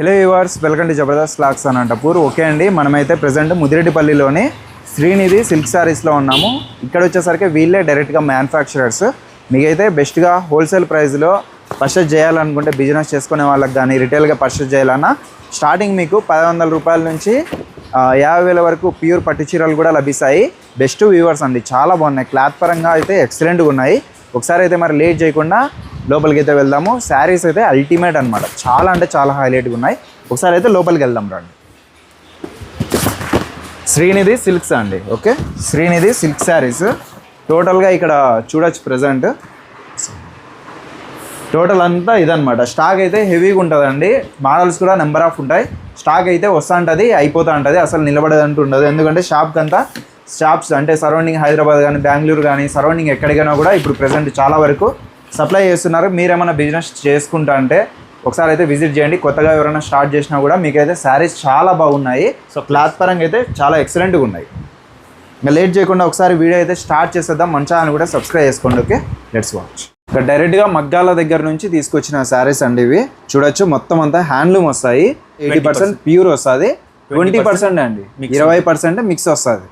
Hello yours welcome to Jabardasth looks Anantapur okay అండి మనమైతే present ముదిరెడ్డిపల్లిలోని Srinidhi silk శారీస్లో ఉన్నాము. ఇక్కడ వచ్చేసరికి వీళ్ళే డైరెక్ట్గా మ్యానుఫ్యాక్చరర్స్ మీకైతే బెస్ట్గా హోల్సేల్ ప్రైస్లో పర్చేస్ చేయాలనుకుంటే బిజినెస్ చేసుకునే వాళ్ళకి కానీ రిటైల్గా పర్చేస్ చేయాలన్నా స్టార్టింగ్ మీకు పది వందల రూపాయల నుంచి యాభై వేల వరకు ప్యూర్ పట్టు చీరలు కూడా లభిస్తాయి. బెస్ట్ వ్యూవర్స్ అండి చాలా బాగున్నాయి. క్లాత్ పరంగా అయితే ఎక్సలెంట్గా ఉన్నాయి. ఒకసారి అయితే మరి లేట్ చేయకుండా లోపలికి అయితే వెళ్దాము. శారీస్ అయితే అల్టిమేట్ అనమాట చాలా అంటే చాలా హైలైట్గా ఉన్నాయి. ఒకసారి అయితే లోపలికి వెళ్దాం రండి. శ్రీనిధి సిల్క్స్ అండి ఓకే? శ్రీనిధి సిల్క్ శారీస్. టోటల్గా ఇక్కడ చూడొచ్చు ప్రజెంట్ టోటల్ అంతా ఇదనమాట స్టాక్ అయితే హెవీగా ఉంటుందండి. మోడల్స్ కూడా నెంబర్ ఆఫ్ ఉంటాయి. స్టాక్ అయితే వస్తూ ఉంటుంది అయిపోతూ ఉంటుంది అసలు నిలబడదంటూ ఉండదు. ఎందుకంటే షాప్కి అంతా షాప్స్ అంటే సరౌండింగ్ హైదరాబాద్ కానీ బెంగళూరు కానీ సరౌండింగ్ ఎక్కడికైనా కూడా ఇప్పుడు ప్రజెంట్ చాలా వరకు సప్లై చేస్తున్నారు. మీరేమైనా బిజినెస్ చేసుకుంటా అంటే ఒకసారి అయితే విజిట్ చేయండి. కొత్తగా ఎవరైనా స్టార్ట్ చేసినా కూడా మీకైతే శారీస్ చాలా బాగున్నాయి. సో క్లాత్ పరంగా అయితే చాలా ఎక్సలెంట్గా ఉన్నాయి. ఇంకా లేట్ చేయకుండా ఒకసారి వీడియో అయితే స్టార్ట్ చేసేద్దాం. మన ఛానల్ కూడా సబ్స్క్రైబ్ చేసుకోండి ఓకే లెట్స్ వాచ్ ఇక్కడ డైరెక్ట్గా మగ్గాల దగ్గర నుంచి తీసుకొచ్చిన శారీస్ అండి ఇవి. చూడొచ్చు మొత్తం అంతా హ్యాండ్లూమ్ వస్తాయి. ఎయిటీ పర్సెంట్ ప్యూర్ వస్తుంది. ట్వంటీ పర్సెంట్ అండి. ఇరవై పర్సెంట్ మిక్స్ వస్తుంది.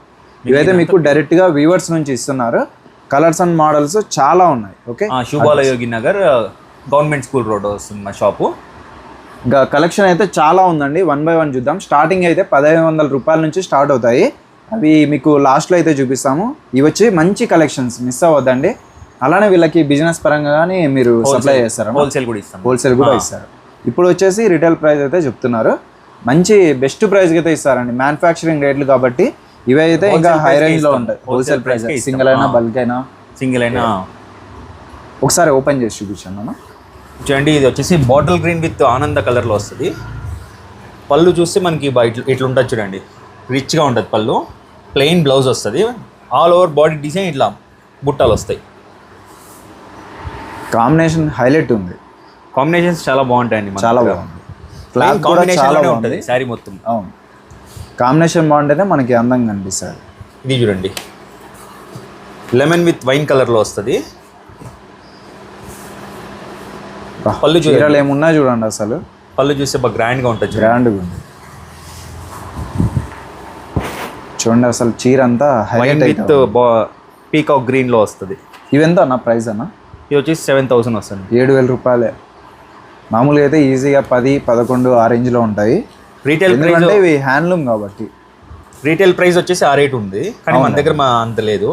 ఇవైతే మీకు డైరెక్ట్గా వీవర్స్ నుంచి ఇస్తున్నారు. కలర్స్ అండ్ మోడల్స్ చాలా ఉన్నాయి ఓకే? ఆ, శుభాల Yogi Nagar government school road వస్తుంది మా షాపు. కలెక్షన్ అయితే చాలా ఉందండి. వన్ బై వన్ చూద్దాం. స్టార్టింగ్ అయితే పదహైదు వందల రూపాయల నుంచి స్టార్ట్ అవుతాయి. అవి మీకు లాస్ట్లో అయితే చూపిస్తాము. ఇవి వచ్చి మంచి కలెక్షన్స్ మిస్ అవ్వద్దండి. అలానే వీళ్ళకి బిజినెస్ పరంగా కానీ మీరు సప్లై చేస్తారా? హోల్సేల్ కూడా ఇస్తాం. హోల్సేల్ కూడా ఇస్తారు. ఇప్పుడు వచ్చేసి రిటైల్ ప్రైస్ అయితే చెప్తున్నారు. మంచి బెస్ట్ ప్రైస్ అయితే ఇస్తారండి. మ్యానుఫ్యాక్చరింగ్ రేట్లు కాబట్టి ఇవి అయితే ఇంకా హై రేంజ్లో ఉంటాయి. హోల్సేల్ ప్రైస్ సింగిల్ అయినా బల్క్ అయినా. సింగిల్ అయినా. ఒకసారి ఓపెన్ చేసి చూపించాను చూడండి ఇది వచ్చేసి బాటిల్ గ్రీన్ విత్ ఆనంద కలర్లో వస్తుంది. పళ్ళు చూస్తే మనకి ఇట్లా ఉంటుంది చూడండి. రిచ్గా ఉంటుంది పళ్ళు. ప్లెయిన్ బ్లౌజ్ వస్తుంది. ఆల్ ఓవర్ బాడీ డిజైన్ ఇట్లా బుట్టాలు వస్తాయి. కాంబినేషన్ హైలైట్ ఉంది. కాంబినేషన్స్ చాలా బాగుంటాయండి. చాలా బాగుంది. క్లాత్లోనే బాగుంటుంది ఉంటుంది శారీ మొత్తం. అవును. కాంబినేషన్ బాగుంటేనే మనకి అందంగా కనిపిస్తుంది ఇది చూడండి. లెమన్ విత్ వైన్ కలర్లో వస్తుంది. పళ్ళు చూడండి. చీరలు ఏమున్నా చూడండి అసలు. పళ్ళు చూస్తే బాగా గ్రాండ్గా ఉంటుంది గ్రాండ్గా ఉంది. చూడండి అసలు చీర అంతా వైన్ హైలైట్ విత్ పీకాక్ గ్రీన్లో వస్తుంది. ఇవెంత అన్న ప్రైస్ అన్న? ఇది వచ్చేసి సెవెన్ థౌసండ్ వస్తుంది. ఏడు వేల రూపాయలే. మామూలుగా అయితే ఈజీగా పది పదకొండు ఆ రేంజ్లో ఉంటాయి. రీటైల్ ప్రైస్ ఎందుకంటే ఇవి హ్యాండ్లూమ్ కాబట్టి. రీటైల్ ప్రైస్ వచ్చేసి ఆ రేట్ ఉంది కానీ మన దగ్గర మా అంత లేదు.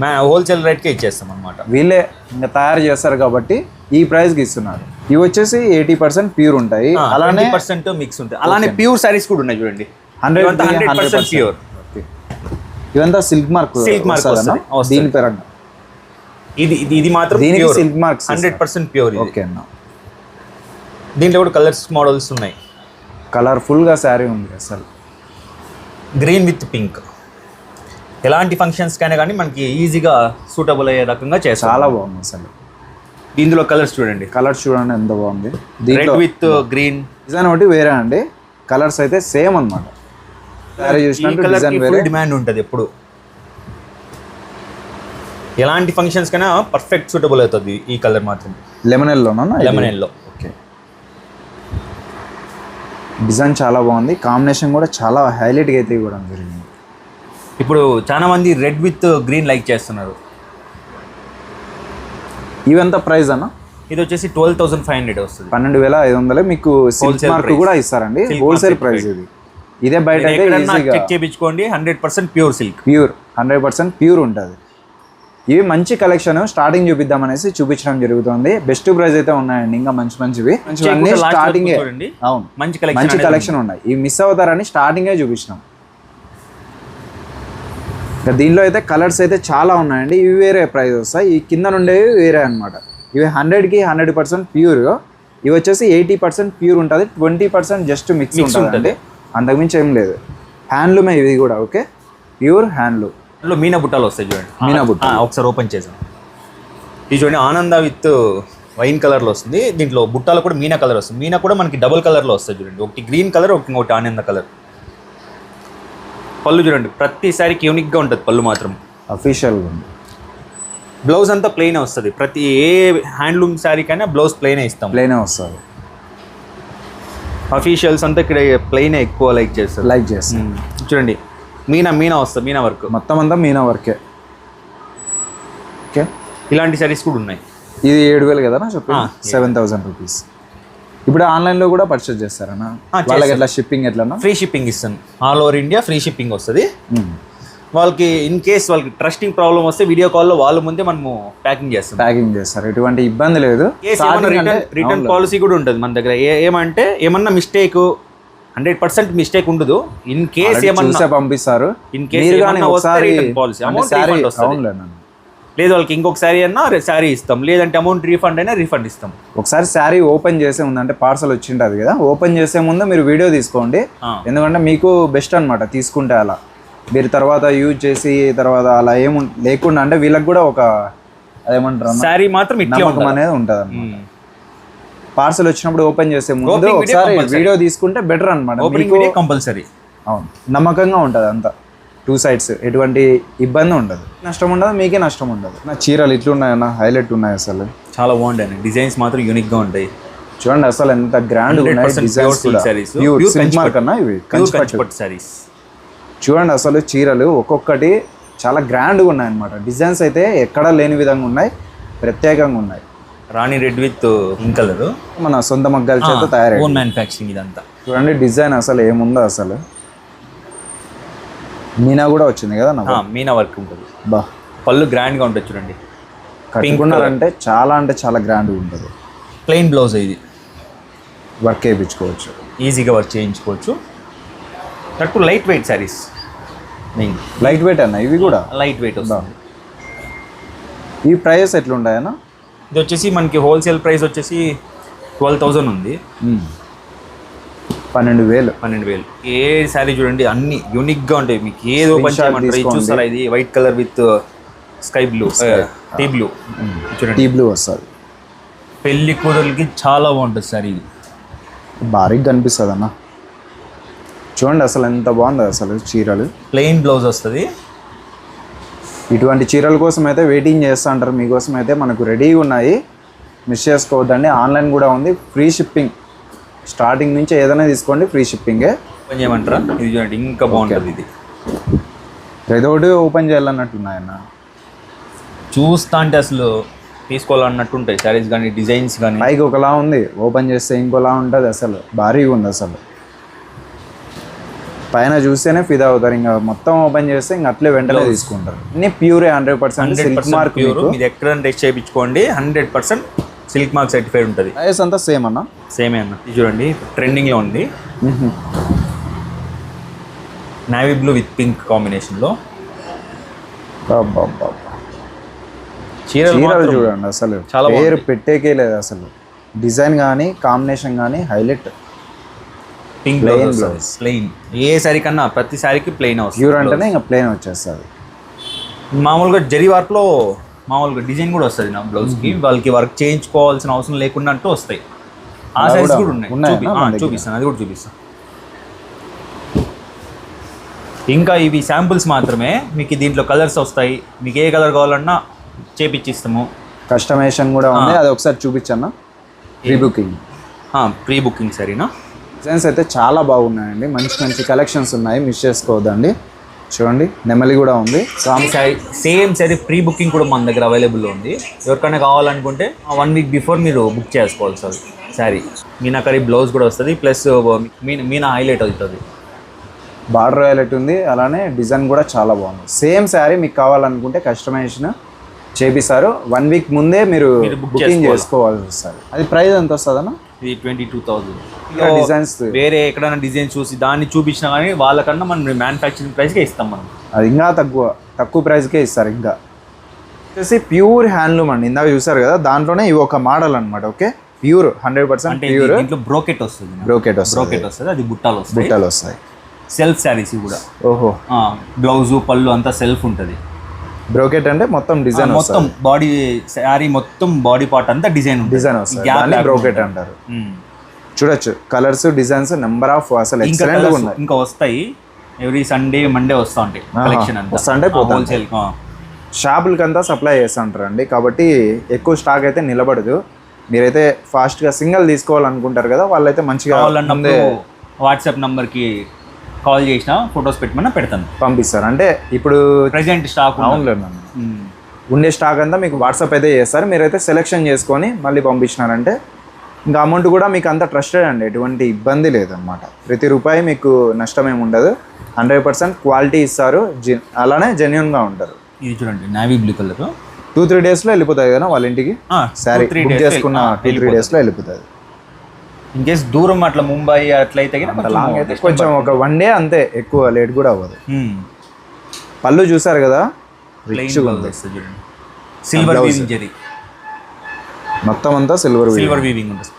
మా హోల్సేల్ రేట్కే ఇచ్చేస్తాం అనమాట వీళ్ళే ఇంకా తయారు చేస్తారు కాబట్టి ఈ ప్రైస్కి ఇస్తున్నారు. ఇవి వచ్చేసి ఎయిటీ పర్సెంట్ ప్యూర్ ఉంటాయి. అలానే పర్సెంట్ మిక్స్ ఉంటాయి. అలానే ప్యూర్ సారీస్ కూడా ఉన్నాయి చూడండి. హండ్రెడ్ 100% ప్యూర్ ఇవంతా సిల్క్ మార్క్ వస్తది, వస్తది. దీని పరంగా ఇది ఇది ఇది మాత్రం దీనికి silk marks hundred percent pure okay అన్న. దీంట్లో కూడా కలర్స్ మోడల్స్ ఉన్నాయి. కలర్ఫుల్గా శారీ ఉంది అసలు. Green with pink. ఎలాంటి ఫంక్షన్స్ కైనా కానీ మనకి ఈజీగా సూటబుల్ అయ్యే రకంగా చేస్తాం. చాలా బాగుంది అసలు. ఇందులో కలర్స్ చూడండి. కలర్ చూడండి ఎంత బాగుంది. రెడ్ దీంట్లో విత్ గ్రీన్ డిజైన్ ఒకటి వేరే అండి. కలర్స్ అయితే సేమ్ ఫుల్ డిమాండ్ ఉంటుంది ఎప్పుడు. ఎలాంటి ఫంక్షన్స్ కైనా పర్ఫెక్ట్ సూటబుల్ అవుతుంది ఈ కలర్ మాత్రం. లెమన్ ఎల్లోనా లెమన్ ఎల్లో ఓకే డిజైన్ చాలా బాగుంది. కాంబినేషన్ కూడా చాలా హైలైట్గా అయితే ఇవ్వడం జరిగింది. ఇప్పుడు చాలా మంది రెడ్ విత్ గ్రీన్ లైక్ చేస్తున్నారు. ఇవంతా ప్రైస్ అన్న? ఇది వచ్చేసి ట్వెల్వ్ థౌసండ్ ఫైవ్ హండ్రెడ్ వస్తుంది. పన్నెండు వేల ఐదు వందలు. మీకు Wholesale మార్క్. కూడా ఇస్తారండి. హోల్సేల్ ప్రైస్ ఇది. ఇదే బయట చెక్ చేయించుకోండి. Hundred percent pure silk pure hundred percent pure ఉంటుంది. ఇవి మంచి కలెక్షన్ స్టార్టింగ్ చూపిద్దాం అనేసి చూపించడం జరుగుతుంది. బెస్ట్ ప్రైస్ అయితే ఉన్నాయండి. ఇంకా మంచి మంచివి. స్టార్టింగ్. అవును. మంచి collection మంచి కలెక్షన్ ఉన్నాయి. ఇవి మిస్ అవుతారని స్టార్టింగే చూపించినాం. ఇంకా దీనిలో అయితే కలర్స్ అయితే చాలా ఉన్నాయండి. ఇవి వేరే ప్రైస్ వస్తాయి. ఈ కింద నుండేవి వేరే అనమాట ఇవి హండ్రెడ్కి హండ్రెడ్ పర్సెంట్ ప్యూర్ ఇవి వచ్చేసి ఎయిటీ పర్సెంట్ ప్యూర్ ఉంటుంది. ట్వంటీ పర్సెంట్ జస్ట్ మిక్స్ ఉంటుంది. అంతకుమించి ఏం లేదు. హ్యాండ్లూమే ఇవి కూడా ఓకే ప్యూర్ హ్యాండ్లూమ్ అందులో మీనా బుట్టాలు వస్తాయి చూడండి. మీనా బుట్ట. ఒకసారి ఓపెన్ చేసాం ఇది చూడండి ఆనంద విత్ వైన్ కలర్లో వస్తుంది. దీంట్లో బుట్టాలు కూడా మీనా కలర్ వస్తుంది. మీనా కూడా మనకి డబుల్ కలర్లో వస్తుంది చూడండి. ఒకటి గ్రీన్ కలర్ ఒకటి ఇంకోటి ఆనంద కలర్. పళ్ళు చూడండి ప్రతి సారీకి యూనిక్గా ఉంటుంది పళ్ళు మాత్రం. అఫీషియల్గా ఉంది. బ్లౌజ్ అంతా ప్లెయిన్ వస్తుంది. ప్రతి ఏ హ్యాండ్లూమ్ శారీకైనా బ్లౌజ్ ప్లెయిన్ ఇస్తాం. ప్లేనే వస్తుంది. అఫీషియల్స్ అంతా ఇక్కడ ప్లెయిన్ ఎక్కువ లైక్ చేస్తారు. లైక్ చేస్తాం. చూడండి మీనా మీనా వస్తుంది మీనా వర్క్. మొత్తం అంతా మీనా వర్కే. ఓకే. ఇలాంటి సారీస్ కూడా ఉన్నాయి. ఇది ఏడు వేలు కదా చెప్పి సెవెన్ థౌసండ్ రూపీస్ ఇప్పుడు ఆన్లైన్లో కూడా పర్చేస్ చేస్తారనా? ఆ, వాళ్ళకి ఎట్లా షిప్పింగ్ ఎట్లనా? ఫ్రీ షిప్పింగ్ ఇస్తాను all over India free shipping వస్తుంది. వాళ్ళకి ఇన్ కేస్ వాళ్ళకి ట్రస్టింగ్ ప్రాబ్లం వస్తే వీడియో కాల్లో వాళ్ళ ముందే మనము ప్యాకింగ్ చేస్తాం. ప్యాకింగ్ చేస్తారు. ఎటువంటి ఇబ్బంది లేదు. రిటర్న్ పాలసీ కూడా ఉంటుంది మన దగ్గర. ఏమంటే ఏమన్నా మిస్టేక్ హండ్రెడ్ పర్సెంట్ మిస్టేక్ ఉండదు ఇన్ కేస్ ఏమన్నా పంపిస్తారు వస్తది. అవునులేండి లేదు వాళ్ళకి ఇంకొక శారీ అన్నా శారీ ఇస్తాం లేదంటే అమౌంట్ రీఫండ్ అయినా రీఫండ్ ఇస్తాం ఒకసారి శారీ ఓపెన్ చేసే ముందు అంటే పార్సల్ వచ్చింటది కదా ఓపెన్ చేసే ముందు మీరు వీడియో తీసుకోండి. ఎందుకంటే మీకు బెస్ట్ అన్నమాట తీసుకుంటే అలా మీరు తర్వాత యూజ్ చేసి తర్వాత అలా ఏము లేకుండా అంటే వీళ్ళకి కూడా ఒక అదేమంటారు? శారీ మాత్రం ఇట్లే నమ్మకం. అనేది ఉంటుంది. పార్సల్ వచ్చినప్పుడు ఓపెన్ చేసే ముందు ఒకసారి. వీడియో తీసుకుంటే బెటర్ అనమాట కంపల్సరీ అవును. నమ్మకంగా ఉంటుంది అంతా. టూ సైడ్స్ ఎటువంటి ఇబ్బంది ఉండదు. నష్టం ఉండదు మీకే నష్టం ఉండదు. నా చీరలు ఇట్లున్నాయన్న హైలైట్ ఉన్నాయి అసలు. చాలా బాగుంటాయి డిజైన్స్ మాత్రం యూనిక్గా ఉంటాయి. చూడండి అసలు ఎంత గ్రాండ్ ఉన్నాయి 100% డిజైన్స్ pure silk కూడా sarees. Pure Pure silk Kanchi mark అన్న ఇవి. ప్యూర్ కంచిపట్టు కంచిపట్టు శారీస్ చూడండి అసలు చీరలు ఒక్కొక్కటి చాలా గ్రాండ్గా ఉన్నాయి అన్నమాట డిజైన్స్ అయితే ఎక్కడా లేని విధంగా ఉన్నాయి. ప్రత్యేకంగా ఉన్నాయి. రాణి రెడ్ విత్ పింక్ కలర్. మన సొంత మగ్గాల చేత తయారై ఓన్ మ్యానుఫ్యాక్చరింగ్ ఇదంతా. చూడండి డిజైన్ అసలు ఏముందో అసలు. మీనా కూడా వచ్చింది కదా నాకు మీనా వర్క్ ఉంటుంది. బా. పళ్ళు గ్రాండ్గా ఉంటుంది చూడండి. కట్టుకున్నారంటే చాలా అంటే చాలా గ్రాండ్గా ఉంటుంది. ప్లెయిన్ బ్లౌజ్ ఇది. వర్క్ వేయించుకోవచ్చు. ఈజీగా వర్క్ చేయించుకోవచ్చు. That light weight saris light weight అన్న ఇవి కూడా? లైట్ వెయిట్ వస్తుంది. ఈ ప్రైస్ ఎట్లుంటాయన్నా ఇది వచ్చేసి మనకి హోల్సేల్ ప్రైస్ వచ్చేసి ట్వెల్వ్ థౌజండ్ ఉంది. పన్నెండు వేలు. పన్నెండు వేలు. ఏ శారీ చూడండి అన్ని యూనిక్గా ఉంటాయి. మీకు ఏది. చూస్తారా? ఇది white colour with sky blue tea blue చూడండి. టీ బ్లూ వస్తుంది. పెళ్ళి కూతురికి చాలా బాగుంటుంది సార్ ఇది. భారీగా కనిపిస్తుంది అన్న చూడండి అసలు ఎంత బాగుంది అసలు చీరలు. ప్లెయిన్ బ్లౌజ్ వస్తుంది. ఇటువంటి చీరల కోసం అయితే వెయిటింగ్ చేస్తూ ఉంటారు. మీకోసం అయితే మనకు రెడీగా ఉన్నాయి. మిస్ చేసుకోవద్దండి. ఆన్లైన్ కూడా ఉంది. ఫ్రీ షిప్పింగ్ స్టార్టింగ్ నుంచి ఏదైనా తీసుకోండి. ఫ్రీ షిప్పింగే ఓపెన్ చేయమంటారా? ఇది చూడండి. ఇంకా బాగుంటుంది ఇది. ఏదో ఒకటి ఓపెన్ చేయాలన్నట్టు ఉన్నాయన్న. చూస్తా అంటే అసలు తీసుకోవాలన్నట్టు ఉంటాయి శారీస్ కానీ డిజైన్స్ కానీ పైకి ఒకలా ఉంది. ఓపెన్ చేస్తే ఇంకోలా ఉంటుంది అసలు. భారీగా ఉంది అసలు. పైన చూస్తేనే ఫిదా అవుతారు. ఇంకా మొత్తం ఓపెన్ చేస్తే ఇంకా అట్లే వెంటనే తీసుకుంటారు. అన్ని ప్యూరే hundred percent silk mark pure. మీరు ఎక్కడ టెస్ట్ చేయించుకోండి. Hundred percent silk mark certified ఉంటుంది. ప్రైస్ అంతా సేమ్ అన్న? సేమే అన్న. ఇది చూడండి ట్రెండింగ్లో ఉంది. నావీ బ్లూ విత్ పింక్ కాంబినేషన్లో. చీరలు చూడండి అసలు. చాలా పేరు పెట్టేకే లేదు అసలు. డిజైన్ కానీ కాంబినేషన్ కానీ హైలైట్. Pink blouse. ప్లెయిన్ ఏ సారీ కన్నా ప్రతి సారీకి ప్లెయిన్ వస్తుంది ప్యూర్ అంటేనే ఇంకా ప్లేన్ వచ్చేస్తుంది. మామూలుగా జరీ వర్క్లో మామూలుగా డిజైన్ కూడా వస్తుంది నా బ్లౌజ్కి. వాళ్ళకి వర్క్ చేయించుకోవాల్సిన అవసరం లేకుండా అంటూ వస్తాయి. ఆ సైజ్ కూడా ఉన్నాయి? చూపిస్తాను. అది కూడా చూపిస్తాను. ఇంకా ఇవి శాంపుల్స్ మాత్రమే. మీకు దీంట్లో కలర్స్ వస్తాయి. మీకు ఏ కలర్ కావాలన్నా చేపిచ్చిస్తాము. కస్టమైజేషన్ కూడా ఉంది. అది ఒకసారి చూపించన్న. ప్రీ బుకింగ్ ప్రీ బుకింగ్ సరేనా డిజైన్స్ అయితే చాలా బాగున్నాయండి. మంచి మంచి కలెక్షన్స్ ఉన్నాయి. మిస్ చేసుకోవద్దండి. చూడండి నెమలి కూడా ఉంది. సేమ్ శారీ ప్రీ బుకింగ్ కూడా మన దగ్గర అవైలబుల్లో ఉంది. ఎవరికైనా కావాలనుకుంటే వన్ వీక్ బిఫోర్ మీరు బుక్ చేసుకోవాలి సార్ శారీ మీనాకరీ బ్లౌజ్ కూడా వస్తుంది ప్లస్ మీనా మీనా హైలైట్ అవుతుంది. బార్డర్ హైలైట్ ఉంది. అలానే డిజైన్ కూడా చాలా బాగుంది. సేమ్ శారీ మీకు కావాలనుకుంటే కస్టమైజేషన్ చేపిస్తారు వన్ వీక్ ముందే మీరు బుకింగ్ చేసుకోవాలి. చేసుకోవాల్సి వస్తుంది అది ప్రైస్ ఎంత వస్తుంది అన్న ఇది ట్వంటీ టూ థౌజండ్ డిజైన్స్ వేరే ఎక్కడైనా డిజైన్ చూసి దాన్ని చూపించినా కానీ వాళ్ళకన్నా మనం మ్యానుఫ్యాక్చరింగ్ ప్రైస్కే ఇస్తాం మనం. అది ఇంకా తక్కువ తక్కువ ప్రైస్కే ఇస్తారు ఇంకా. వచ్చేసి ప్యూర్ హ్యాండ్లూమ్ అండి. ఇందాక చూసారు కదా దాంట్లోనే ఇవి ఒక మోడల్ అనమాట okay? Pure hundred percent pure దీంట్లో బ్రోకెట్ వస్తుంది. బ్రోకెట్ వస్తుంది. బ్రోకెట్ వస్తుంది అది బుట్టాలు వస్తాయి. బుట్టలు వస్తాయి. సెల్ఫ్ శారీస్ కూడా. ఓహో. బ్లౌజు పళ్ళు అంతా సెల్ఫ్ ఉంటుంది. బ్రోకెట్ అంటే మొత్తం డిజైన్ మొత్తం బాడీ శారీ మొత్తం బాడీ పార్ట్ అంతా డిజైన్ డిజైన్ వస్తుంది. బ్రోకెట్ అంటారు. చూడొచ్చు. కలర్స్ డిజైన్స్ నెంబర్ ఆఫ్ అసలు ఎక్సలెంట్ ఉన్నాయి. ఇంకా వస్తాయి. ఎవ్రీ సండే మండే వస్తూ ఉంటాయి. కలెక్షన్ అంతా. పోతా హోల్సేల్ షాపులకంతా సప్లై చేస్తుంటారు అండి. కాబట్టి ఎక్కువ స్టాక్ అయితే నిలబడదు. మీరైతే ఫాస్ట్గా సింగిల్ తీసుకోవాలనుకుంటారు కదా వాళ్ళైతే మంచిగా వాట్సాప్ నంబర్కి కాల్ చేసిన ఫొటోస్ పెట్టమన్నా పెడతాను. పంపిస్తారు. అంటే ఇప్పుడు ప్రజెంట్ స్టాక్. ఉండే స్టాక్ అంతా మీకు వాట్సాప్ అయితే చేస్తారు. మీరైతే సెలెక్షన్ చేసుకొని మళ్ళీ పంపించినారంటే ఇంకా అమౌంట్ కూడా మీకు అంత ట్రస్టెడ్ అండి. ఎటువంటి ఇబ్బంది లేదనమాట ప్రతి రూపాయి మీకు నష్టం ఏమి ఉండదు. హండ్రెడ్ పర్సెంట్ క్వాలిటీ ఇస్తారు. అలానే జెన్యున్గా ఉంటారు. ఇది చూడండి navy blue colour two three డేస్లో వెళ్ళిపోతాయి కదా వాళ్ళ ఇంటికి? సారీ చేసుకున్న టూ త్రీ డేస్లో వెళ్ళిపోతుంది ఇన్ కేస్ దూరం అట్లా ముంబై అట్లయితే లాంగ్ అయితే కొంచెం ఒక వన్ డే అంతే ఎక్కువ లేట్ కూడా అవ్వదు. పళ్ళు చూసారు కదా? సిల్వర్ వీవింగ్ జరీ మొత్తం అంతా సిల్వర్ సిల్వర్ వీవింగ్ ఉంటుంది.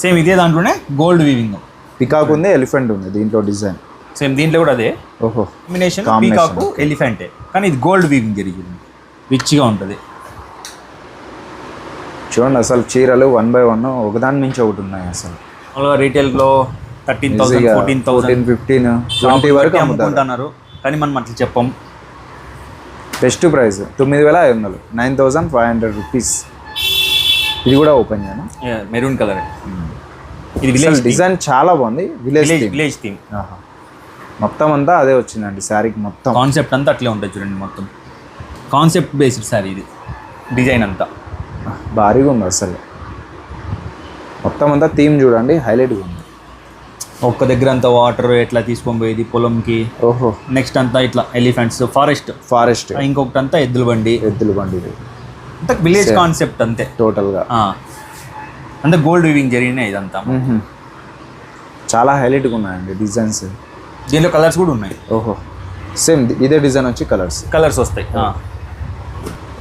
సేమ్ ఇదే దాంట్లోనే గోల్డ్ వీవింగ్ పికాక్ ఉంది ఎలిఫెంట్ ఉంది దీంట్లో డిజైన్ సేమ్ దీంట్లో కూడా అదే. ఓహో. కాంబినేషన్. పీకాకు ఎలిఫెంటే కానీ ఇది గోల్డ్ వీవింగ్ జరీ చూడండి. రిచ్గా ఉంటుంది. చూడండి అసలు చీరలు వన్ బై వన్ ఒకదాని మించి ఒకటి ఉన్నాయి అసలు. మామూలుగా రీటైల్లో thirteen thousand fourteen thousand fifteen twenty వరకు అమ్ముకుంటున్నారు కానీ మనం అట్లా చెప్పం. బెస్ట్ ప్రైస్ తొమ్మిది వేల ఐదు వందలు. Nine thousand five hundred rupees ఇది కూడా ఓపెన్ చేయను మెరూన్ కలర్ ఇది విలేజ్ డిజైన్ చాలా బాగుంది. విలేజ్ విలేజ్ థీమ్ మొత్తం అంతా అదే వచ్చిందండి శారీకి మొత్తం. కాన్సెప్ట్ అంతా అట్లే ఉంటుంది చూడండి మొత్తం. కాన్సెప్ట్ బేస్డ్ సారీ ఇది. డిజైన్ అంతా. భారీగా ఉంది అసలు. మొత్తం అంతా థీమ్ చూడండి హైలైట్గా ఉంది. ఒక్క దగ్గర అంతా వాటర్ ఎట్లా తీసుకొని పోయేది పొలంకి? ఓహో. నెక్స్ట్ అంతా ఇట్లా ఎలిఫెంట్స్ ఫారెస్ట్. ఫారెస్ట్. ఇంకొకటి అంతా ఎద్దుల బండి. ఎద్దుల బండి అంతా విలేజ్ కాన్సెప్ట్ అంతే. టోటల్గా. అంతా గోల్డ్ వీవింగ్ జరిగినాయి ఇదంతా. చాలా హైలైట్గా ఉన్నాయండి డిజైన్స్. దీనిలో కలర్స్ కూడా ఉన్నాయి. ఓహో. సేమ్ ఇదే డిజైన్ వచ్చి కలర్స్. కలర్స్ వస్తాయి.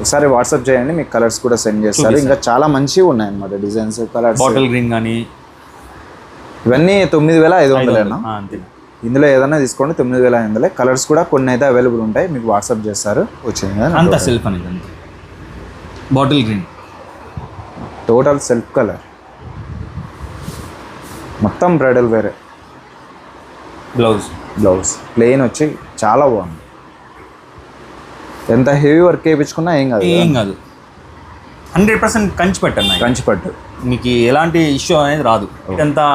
ఒకసారి వాట్సాప్ చేయండి మీకు కలర్స్ కూడా సెండ్ చేస్తారు. ఇంకా చాలా మంచిగా ఉన్నాయి అన్నమాట డిజైన్స్ కలర్స్ బాటిల్ గ్రీన్ కానీ ఇవన్నీ తొమ్మిది వేల ఐదు వందలేనా ఇందులో ఏదైనా తీసుకోండి తొమ్మిది వేల ఐదు వందలే. కలర్స్ కూడా కొన్ని అయితే అవైలబుల్ ఉంటాయి మీకు వాట్సాప్ చేస్తారు వచ్చింది అంత సెల్ఫ్ అనేది bottle green total self colour మొత్తం బ్రైడల్ వేరే బ్లౌజ్ బ్లౌజ్ ప్లెయిన్ వచ్చి చాలా బాగుంది. ఎంత హెవీ వర్క్ వేయించుకున్నా ఏం కాదు ఏం కాదు. హండ్రెడ్ పర్సెంట్ కంచి పెట్టన్న కంచిపట్టు. మీకు ఎలాంటి ఇష్యూ అనేది రాదు. ఇదంతా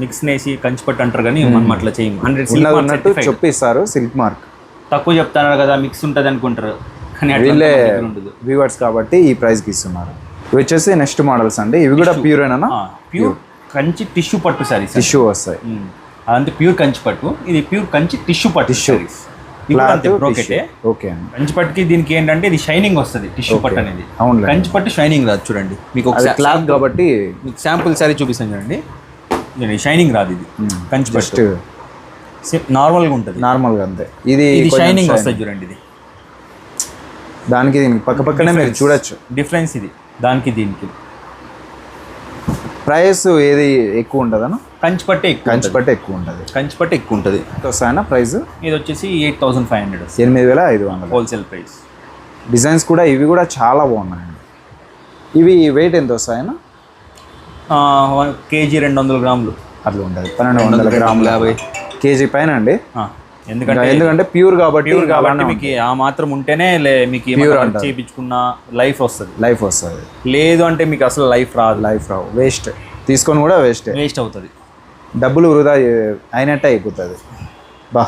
మిక్స్ నేసి కంచి పట్టు అంటారు కానీ మనం అట్లా చేయము. హండ్రెడ్ ఉన్నది ఉన్నట్టు చెప్పిస్తారు సిల్క్ మార్క్ తక్కువ చెప్తున్నారు కదా మిక్స్ ఉంటుంది అనుకుంటారు. కానీ వీళ్ళే వ్యూవర్స్ కాబట్టి ఈ ప్రైస్కి ఇస్తున్నారు. ఇవి వచ్చేసి నెక్స్ట్ మోడల్స్ అండి. ఇవి కూడా ప్యూర్ ఏనా ప్యూర్ కంచి టిష్యూ పట్టు సారీస్ టిష్యూ వస్తాయి. అదంతా ప్యూర్ కంచి పట్టు ఇది ప్యూర్ కంచి టిష్యూ పట్టు Tissue. ఓకే కంచి పట్టుకి దీనికి ఏంటంటే ఇది షైనింగ్ వస్తుంది టిష్యూ పట్టు అనేది అవునులే. కంచి పట్టు షైనింగ్ రాదు చూడండి. మీకు ఒక క్లాత్ కాబట్టి మీకు శాంపుల్ సారీ చూపిస్తాను చూడండి. షైనింగ్ రాదు ఇది. కంచి పట్టు నార్మల్గా ఉంటుంది. నార్మల్గా అంతే. ఇది షైనింగ్. వస్తుంది చూడండి ఇది. దానికి దీనికి పక్క పక్కనే మీరు చూడొచ్చు. డిఫరెన్స్ ఇది. దానికి దీనికి. ప్రైస్ ఏది ఎక్కువ ఉంటుందనా కంచి పట్టే ఎక్కువ కంచి ఉంటుంది. పట్టు ఎక్కువ ఉంటుంది. కంచి పట్టు ఎక్కువ ఉంటుంది. వస్తాయనా ప్రైస్? ఇది వచ్చేసి ఎయిట్ థౌసండ్ ఫైవ్ హండ్రెడ్ ఎనిమిది వేల ఐదు వందలు. హోల్సేల్ ప్రైస్ డిజైన్స్ కూడా ఇవి కూడా చాలా బాగున్నాయండి. ఇవి వెయిట్ ఎంత వస్తాయనా వన్ కేజీ రెండు వందల గ్రాములు. అట్లా ఉంటుంది. పన్నెండు వందల గ్రాములు. యాభై. కేజీ పైన అండి? ఎందుకంటే ఎందుకంటే ప్యూర్ కాబట్టి ప్యూర్ కాబట్టి మీకు ఆ మాత్రం ఉంటేనే లే మీకు అంటారు. చేయించుకున్న లైఫ్ వస్తుంది. లైఫ్ వస్తుంది. లేదు అంటే మీకు అసలు లైఫ్ రాదు. లైఫ్ రావు. వేస్ట్ తీసుకొని కూడా వేస్ట్ వేస్ట్ అవుతుంది. డబ్బులు వృధా అయినట్టే అయిపోతుంది. బా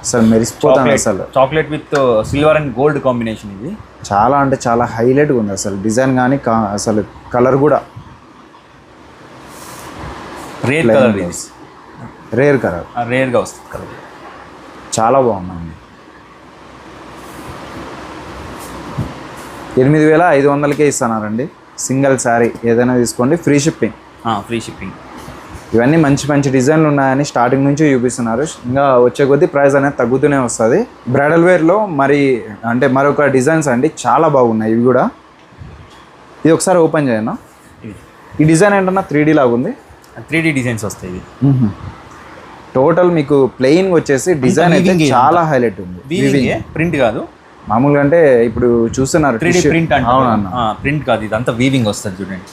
అసలు మెరిసిపోతాను అసలు. Chocolate with silver and gold combination ఇది. చాలా అంటే చాలా హైలైట్గా ఉంది అసలు. డిజైన్ కానీ కా- అసలు కలర్ కూడా. రేర్ కలర్ రేర్ కలర్ రేర్గా వస్తుంది. కలర్ చాలా బాగుందండి. ఎనిమిది వేల ఐదు వందలకే ఇస్తున్నారండి. సింగిల్ శారీ ఏదైనా తీసుకోండి. ఫ్రీ షిప్పింగ్ ఫ్రీ షిప్పింగ్ ఇవన్నీ మంచి మంచి డిజైన్లు ఉన్నాయని స్టార్టింగ్ నుంచి చూపిస్తున్నారు. ఇంకా వచ్చే కొద్దీ ప్రైస్ అనేది తగ్గుతూనే వస్తుంది. బ్రైడల్ వేర్లో మరి అంటే మరొక డిజైన్స్ అండి చాలా బాగున్నాయి ఇవి కూడా. ఇది ఒకసారి ఓపెన్ చేయనా ఈ డిజైన్ ఏంటన్నా త్రీ డీ లాగా ఉంది? త్రీ డీ డిజైన్స్ వస్తాయి ఇది టోటల్ మీకు ప్లెయిన్ వచ్చేసి డిజైన్ అయితే చాలా హైలైట్ ఉంది. ప్రింట్ కాదు. మామూలుగా అంటే ఇప్పుడు చూస్తున్నారు. ప్రింట్ అవునన్న. ప్రింట్ కాదు ఇదంతా వీవింగ్ వస్తుంది చూడండి.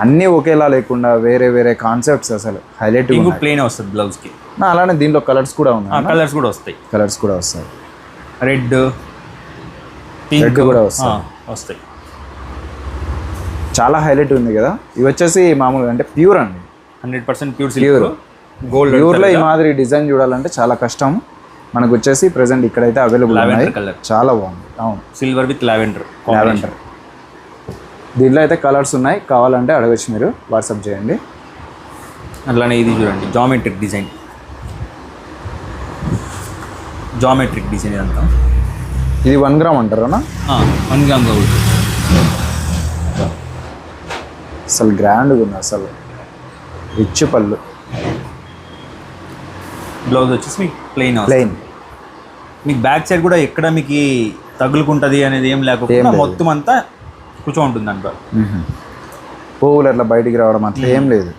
అన్నీ ఒకేలా లేకుండా వేరే వేరే కాన్సెప్ట్స్ అసలు హైలైట్ ప్లేన్ వస్తుంది బ్లౌజ్కి అలానే దీంట్లో కలర్స్ కూడా ఉన్నాయి. కలర్స్ కూడా వస్తాయి. కలర్స్ కూడా వస్తాయి. రెడ్ పింక్ కూడా వస్తాయి. వస్తాయి. చాలా హైలైట్ ఉంది కదా. ఇవి వచ్చేసి మామూలుగా అంటే ప్యూర్ అండి. Hundred percent pure. Silver gold ప్యూర్లో ఈ మాదిరి డిజైన్ చూడాలంటే చాలా కష్టం. మనకు వచ్చేసి ప్రెసెంట్ ఇక్కడైతే అవైలబుల్ ఉన్నాయి. లావెండర్ కలర్ చాలా బాగుంది. అవును. సిల్వర్ విత్ లావెండర్ లావెండర్ దీంట్లో అయితే కలర్స్ ఉన్నాయి. కావాలంటే అడగచ్చు మీరు. వాట్సాప్ చేయండి. అట్లానే ఇది చూడండి. Geometric design. జామెట్రిక్ డిజైన్ ఇదంతా. ఇది వన్ గ్రామ్ అంటారా వన్ గ్రామ్ అసలు గ్రాండ్గా ఉంది అసలు. రిచ్ పళ్ళు. బ్లౌజ్ వచ్చేసి మీకు ప్లెయిన్ ప్లెయిన్ మీకు బ్యాక్ సైడ్ కూడా ఎక్కడ మీకు తగులుకుంటది అనేది ఏం లేకుండా మొత్తం అంతా కూర్చో ఉంటుంది దాంట్లో పువ్వులు అట్లా బయటికి రావడం అట్లా ఏం లేదు.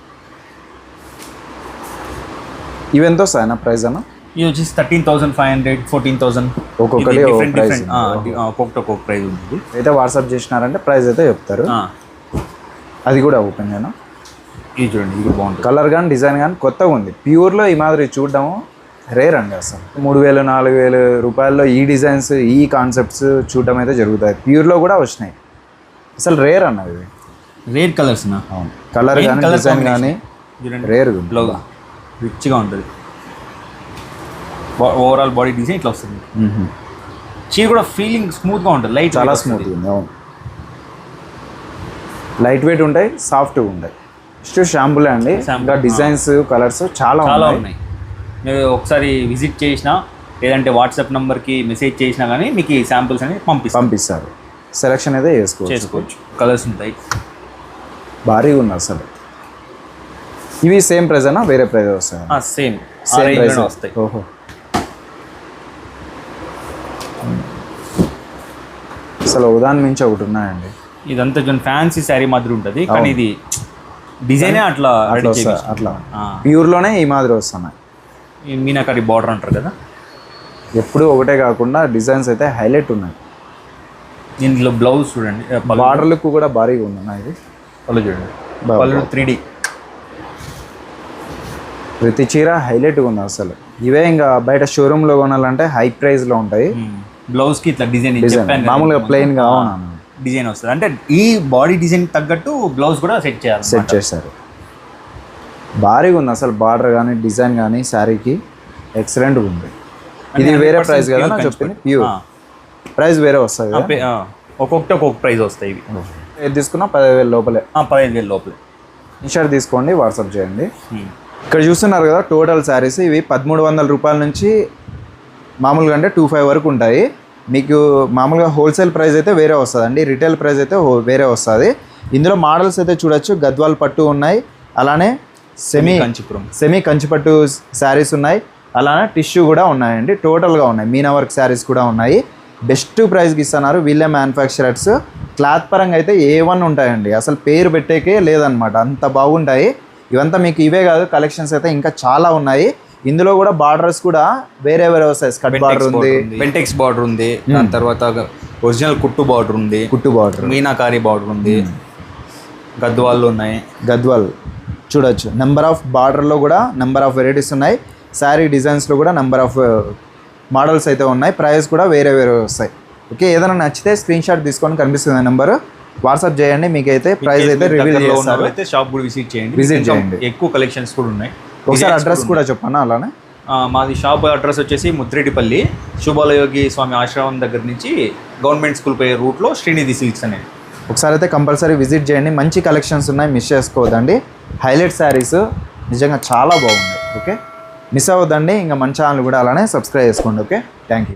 ఇవి ఎంత వస్తాయి అన్న ప్రైస్ అన్న? ఇది వచ్చేసి thirteen thousand five hundred fourteen thousand. ఒక్కొక్కటి ఒక్కొక్కటి ఒక్కొక్క ప్రైస్ ఉంటుంది. అయితే వాట్సాప్ చేసినారంటే ప్రైస్ అయితే చెప్తారు. అది కూడా ఓపెన్ చేయను ఇది చూడండి ఇది బాగుంటుంది. కలర్ కానీ డిజైన్ కానీ కొత్తగా ఉంది. ప్యూర్లో ఈ మాదిరి చూడడం రేర్ అండి అసలు. మూడు వేలు నాలుగు వేలు రూపాయల్లో ఈ డిజైన్స్ ఈ కాన్సెప్ట్స్ చూడడం అయితే జరుగుతాయి. ప్యూర్లో కూడా వచ్చినాయి. అసలు రేర్ అన్నది ఇవి రేర్ కలర్స్ నా? అవును. కలర్ కానీ డిజైన్. కానీ చూడండి రేర్ బ్లౌజ్ రిచ్గా ఉంటుంది. ఓవరాల్ బాడీ డిజైన్ ఇట్లా వస్తుంది. చీర కూడా ఫీలింగ్ స్మూత్గా ఉంటుంది లైట్ చాలా స్మూత్ ఉంది అవును. లైట్ వెయిట్ ఉంటాయి సాఫ్ట్గా ఉంటాయి. నెక్స్ట్ షాంపులే అండి. ఇంకా డిజైన్స్ కలర్స్ చాలా చాలా ఉన్నాయి. మీరు ఒకసారి విజిట్ చేసినా లేదంటే వాట్సాప్ నెంబర్కి మెసేజ్ చేసినా కానీ మీకు ఈ శాంపుల్స్ అనేవి పంపిస్తాం పంపిస్తారు. సెలెక్షన్ అయితే చేసుకోవచ్చు. చేసుకోవచ్చు. కలర్స్ ఉంటాయి. భారీగా ఉంది అసలు. ఇవి సేమ్ ప్రైస్ అనా వేరే ప్రైస్ వస్తాయి? సేమ్ సేమ్ ప్రైస్ వస్తాయి. ఓహో. అసలు ఉదాహరణ మించి ఒకటి ఉన్నాయండి. ఇదంతా కొంచెం ఫ్యాన్సీ శారీ మాదిరి ఉంటుంది కానీ ఇది డిజైనే అట్లా అట్లా అట్లా. ప్యూర్లోనే ఈ మాదిరి వస్తున్నాయి. మీనాకరి బార్డర్ అంటారు కదా? ఎప్పుడు ఒకటే కాకుండా డిజైన్స్ అయితే హైలైట్ ఉన్నాయి. దీంట్లో బ్లౌజ్ చూడండి. ఆ, పళ్ళు. బార్డర్ లుక్ కూడా భారీగా ఉన్నాయి ఇది? పళ్ళు చూడండి. పళ్ళు త్రీ డి ప్రతి చీర హైలైట్గా ఉంది అసలు. ఇవే ఇంకా బయట షోరూంలో కొనాలంటే హై ప్రైస్లో ఉంటాయి. బ్లౌజ్కి ఇట్లా డిజైన్ డిజైన్ మామూలుగా ప్లెయిన్గా డిజైన్ వస్తుంది. అంటే ఈ బాడీ డిజైన్ తగ్గట్టు బ్లౌజ్ కూడా సెట్ చేయాలి సెట్ చేశారు. భారీగా ఉంది అసలు బార్డర్ కానీ డిజైన్ కానీ శారీకి. ఎక్సలెంట్గా ఉంది. ఇది వేరే ప్రైస్ కదా చెప్పింది. ప్యూర్ ప్రైస్ వేరే వస్తుంది ఒక్కొక్కటి ఒక్కొక్క ప్రైస్ వస్తాయి ఇవి. ఏది తీసుకున్నా పదివేల లోపలే? పదిహేను వేలు లోపల. ఇన్షర్ట్ తీసుకోండి వాట్సాప్ చేయండి. ఇక్కడ చూస్తున్నారు కదా టోటల్ శారీస్ ఇవి పదమూడు వందల రూపాయల నుంచి మామూలుగా అంటే టూ ఫైవ్ వరకు ఉంటాయి. మీకు మామూలుగా హోల్సేల్ ప్రైస్ అయితే వేరే వస్తుందండి. రిటైల్ ప్రైస్ అయితే వేరే వస్తుంది. ఇందులో మోడల్స్ అయితే చూడొచ్చు. గద్వాల్ పట్టు ఉన్నాయి. అలానే సెమీ కంచిపురం. సెమీ కంచిపట్టు శారీస్ ఉన్నాయి. అలానే టిష్యూ కూడా ఉన్నాయండి. టోటల్గా ఉన్నాయి. మీనా వర్క్ శారీస్ కూడా ఉన్నాయి. బెస్ట్ ప్రైస్కి ఇస్తున్నారు వీళ్ళే మ్యానుఫ్యాక్చరర్స్. క్లాత్ పరంగా అయితే ఏ వన్ ఉంటాయండి. అసలు పేరు పెట్టేకే లేదనమాట అంత బాగుంటాయి. ఇవంతా మీకు ఇవే కాదు కలెక్షన్స్ అయితే ఇంకా చాలా ఉన్నాయి. ఇందులో కూడా బార్డర్స్ కూడా వేరే వేరే వస్తాయి. స్కట్ బార్డర్ ఉంది. బెంటెక్స్ బార్డర్ ఉంది. దాని తర్వాత ఒరిజినల్ కుట్టు బార్డర్ ఉంది. కుట్టు బార్డర్ మీనాకారి బార్డర్ ఉంది. గద్వాళ్ళు ఉన్నాయి. గద్వాల్. చూడొచ్చు. నెంబర్ ఆఫ్ బార్డర్లో కూడా నెంబర్ ఆఫ్ వెరైటీస్ ఉన్నాయి. శారీ డిజైన్స్లో కూడా నెంబర్ ఆఫ్ మోడల్స్ అయితే ఉన్నాయి. ప్రైస్ కూడా వేరే వేరే వస్తాయి. ఓకే ఏదైనా నచ్చితే స్క్రీన్ షాట్ తీసుకొని కనిపిస్తుంది నెంబర్. వాట్సాప్ చేయండి మీకైతే ప్రైస్ అయితే రివీల్ చేస్తారు. అయితే షాప్ కూడా విజిట్ చేయండి. ఇంకా చేయండి. ఎక్కువ కలెక్షన్స్ కూడా ఉన్నాయి. ఒకసారి అడ్రస్ కూడా చెప్పన్నా అలానే? మాది షాప్ అడ్రస్ వచ్చేసి ముద్రెడ్డిపల్లి శుభాలయోగి స్వామి ఆశ్రమం దగ్గర నుంచి గవర్నమెంట్ స్కూల్ పోయే రూట్లో శ్రీనిధి సిల్క్స్ అనేది ఒకసారి అయితే కంపల్సరీ విజిట్ చేయండి. మంచి కలెక్షన్స్ ఉన్నాయి మిస్ చేసుకోవద్దండి. హైలైట్ శారీస్ నిజంగా చాలా బాగున్నాయి. ఓకే? మిస్ అవ్వద్దండి ఇంకా మన ఛానల్ కూడా అలానే సబ్స్క్రైబ్ చేసుకోండి ఓకే? Thank you